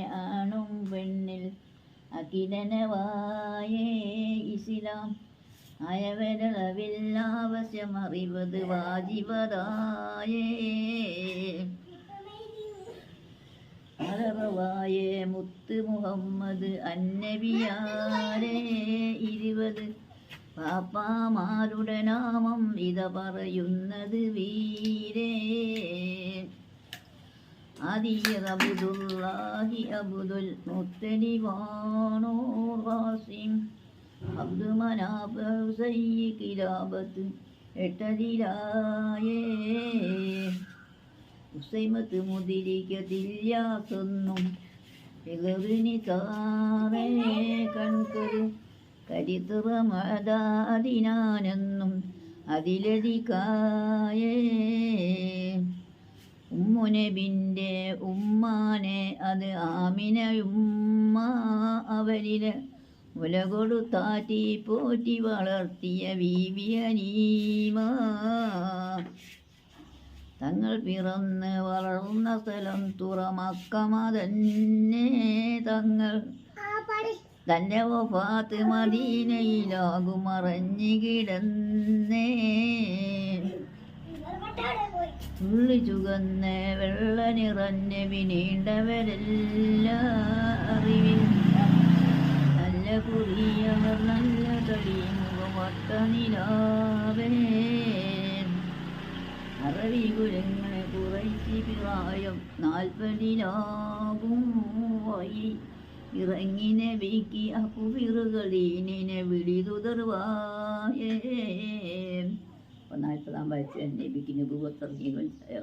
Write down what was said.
ആണും പെണ്ണിൽ ഇസിലാം ഇസ്ലാം. അയവരളവില്ലാവശ്യമറിവത് വാജിവതായേ. അറവായേ മുത്ത് മുഹമ്മദ് അന്നബിയാരേ. ഇരുപത് പാപ്പാമാരുടെ നാമം ഇത പറയുന്നത് വീരേ. അദിയർ അബ്ദുല്ലാഹി അബ്ദുൽ മുത്തലിബാണോ ഖാസിം അബ്ദു മനാഫ് ഹുസൈ കിലാബത്ത് എട്ടതിലായേ. ഉസൈമത്ത് മുതിരിക്കതില്ലാത്തൊന്നും പിളറിനി താറേ കൺകരു. കരിത്തുറ മതാദിനാനെന്നും അതിലധികായേ. ഉമ്മുനബിന്റെ ഉമ്മാനെ അത് ആമിനയുമ്മ അവരിൽ മുല കൊടുത്താറ്റി പോറ്റി വളർത്തിയ ബീവിയനീമ തങ്ങൾ പിറന്ന് വളർന്ന സ്ഥലം തുറമക്കമതന്നെ തങ്ങൾ. തന്റെ വഫാത്ത് മദീനയിലാകും മറഞ്ഞു കിടന്നേ. ഉള്ളി ചുകന്ന വെള്ള നിറഞ്ഞ വിനീണ്ടവരല്ല അറിവിൽ നല്ല കുറിയവർ നല്ല തടി മുഖമൊട്ട നിലാവേ. അറവി കുരങ്ങളെ കുറച്ച് പ്രായം നാൽപ്പതിലാകും വഴി. ഇറങ്ങിനെ വീക്കി അപ്പുവിറുകളീനെ വിളിതുതർവായേ അപ്പോൾ നാൽപ്പതാം വയസ്സിൽ നബിക്ക് നബുവത്തിറങ്ങി മനസ്സിലായോ